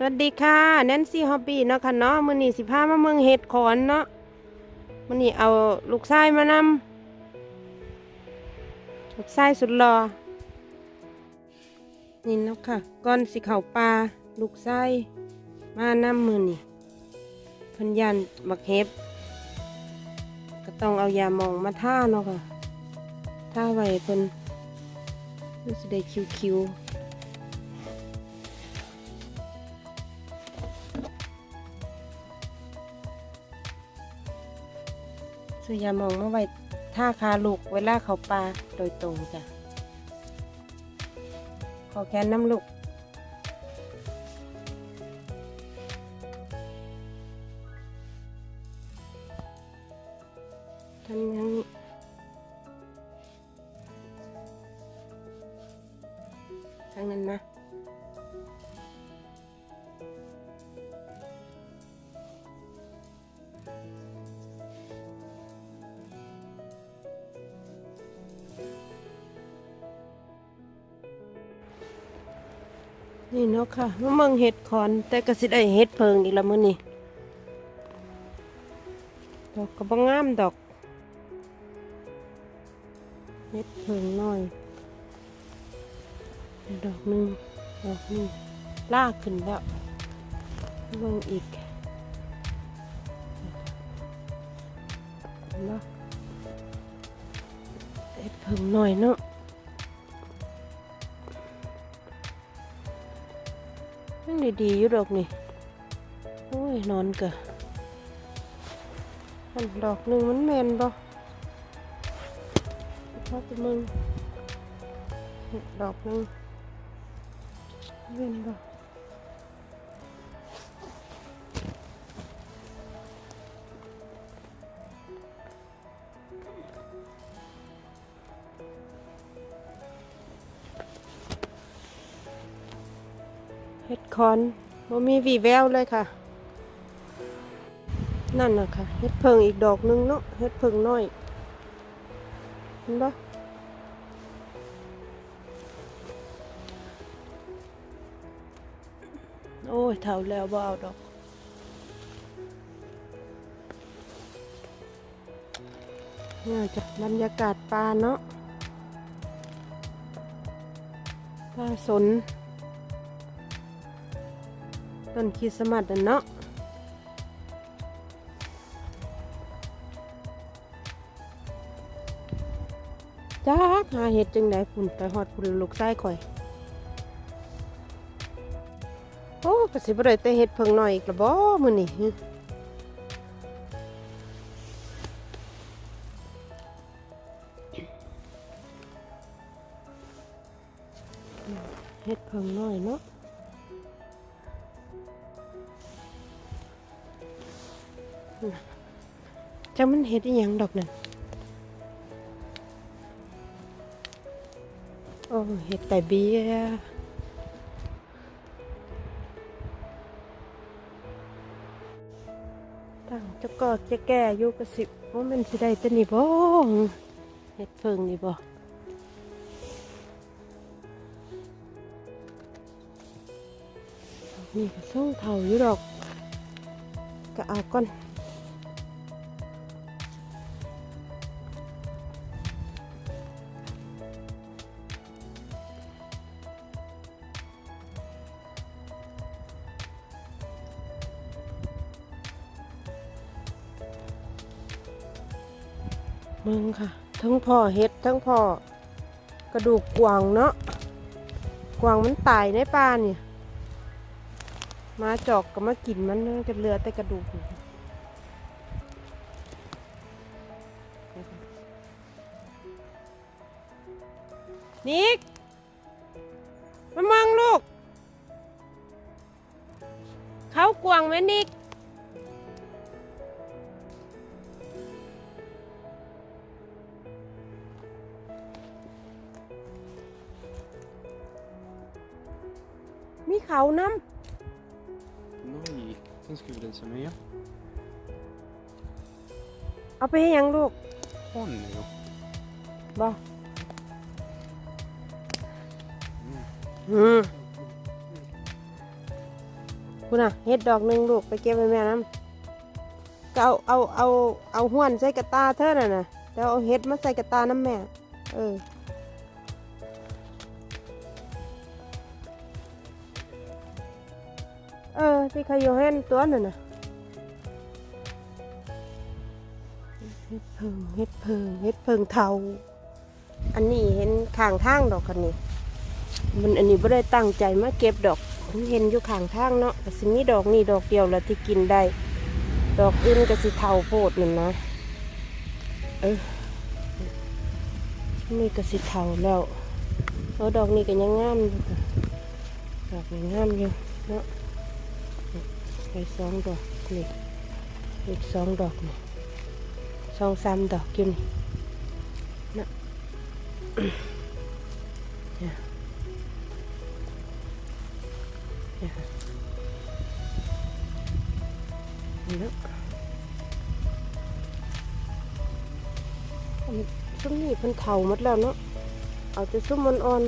สวัสดีค่ะแนนซี่ฮอบบี้เนาะค่ะเนาะมื้อนี้สิพามาเมืองเห็ดขอนเนาะมื้อนี้เอาลูกชายมานำลูกชายสุดหล่อนี่เนาะค่ะก่อนสิเข้าป่าลูกชายมานำมื้อนี้เพิ่นยันบักเห็บก็ต้องเอายาหมองมาท่าเนาะค่ะท่าไว้เพิ่นรู้สิได้คิวๆ ซื้อยามองมาไว้ท่าคาลูกเวลาเขาปลาโดยตรงจ้ะขอแค่น้ำลูกทำยัง นี่เนาะค่ะมะเมืองเห็ดขอน แต่ก็สิได้เห็ดเพิงอีกละมื้อนี้ดอกก็บ่งามดอกเห็ดเพิงน้อย ดอกหนึ่งดอกหนึ่งลากขึ้นแล้วเบิ่งอีกเห็นบ่เห็ดเพิงน้อยเนาะ ดีๆอยู่ดอกนี่โอ้ยนอนกะอันดอกหนึ่งมันแมนบ่พอจะมึงดดอกหนึ่งแมนบ่ เห็ดคอนบ่มีวีแววเลยค่ะ นั่นนะค่ะเห็ดเพิงอีกดอกหนึงเนาะเห็ดเพิงน้อยเห็นปะโอ้ยเท่าแล้วบ่เอาดอกเนี่ยจ้ะบรรยากาศปลาเนาะปลาสน ต้นคริสต์มาสเนาะจ้าหาเห็ดจังไดพุ่นไปฮอดพุ่นลูกชายข่อย โอ้ก็สิบ่ได้แต่เห็ดเพิ่งหน่อยอีกละบ่มือนี้หึเห็ดเพิ่งน้อยเนาะ จังมันเห็ดอีหยังดอกนั่นโอ้เห็ดแต่เบี้ยตั้งจะกอดจะแก่อยู่กระสิบว่ามันสิได้ตัวนี่บ่เห็ดเฟิงนี่บ่นี่ก็ส่งเท่าอยู่ดอกก็เอาก่อน มึงค่ะ ทั้งพ่อเฮ็ดทั้งพ่อกระดูกกวางเนาะกวางมันตายในป่าเนี่ย มาจอกก็มากินมันจะเหลือแต่กระดูกนิกมามังลูก เขากวางไหมนิก มีเขาน้ Nej, den ska vi visa med. ำเอาไปให้ยังลูก Ponyo. บออืมคุณน่ะเฮ็ดดอกหนึ่งลูกไปเก็บไว้แม่น้ำก็เอาเอาเอาเอาห้วนใส่กระตาเธอน่ะนะแล้วเอาเฮ็ดมาใส่กระตาน้ำแม่ เออ เออ ที่เขาอยู่เห็นตัวนั่นน่ะเฮ็ดเพิงเฮ็ดเพิงเฮ็ดเพิงเทาอันนี้เห็นข้างทางดอกคันนี้มันอันนี้ไม่ได้ตั้งใจมาเก็บดอกเห็นอยู่ข้างทางเนาะก็สิมีดอกนี่ดอกเดียวแล้วที่กินได้ ดอกอื่นก็สิเทาโพดนั่นนะเออนี่ก็สิเทาแล้วเออดอกนี้ก็ยังงามอยู่ดอกยังงามอยู่เนาะ ไปสองดอกนี่อีกสองดอกนี่สองสามดอกอยู่นี่นะเนี่ยเนี่ยนี่เนาะซุ้มนี่เพิ่นเถาหมดแล้วเนาะเอาแต่ซุ้มมันอ่อน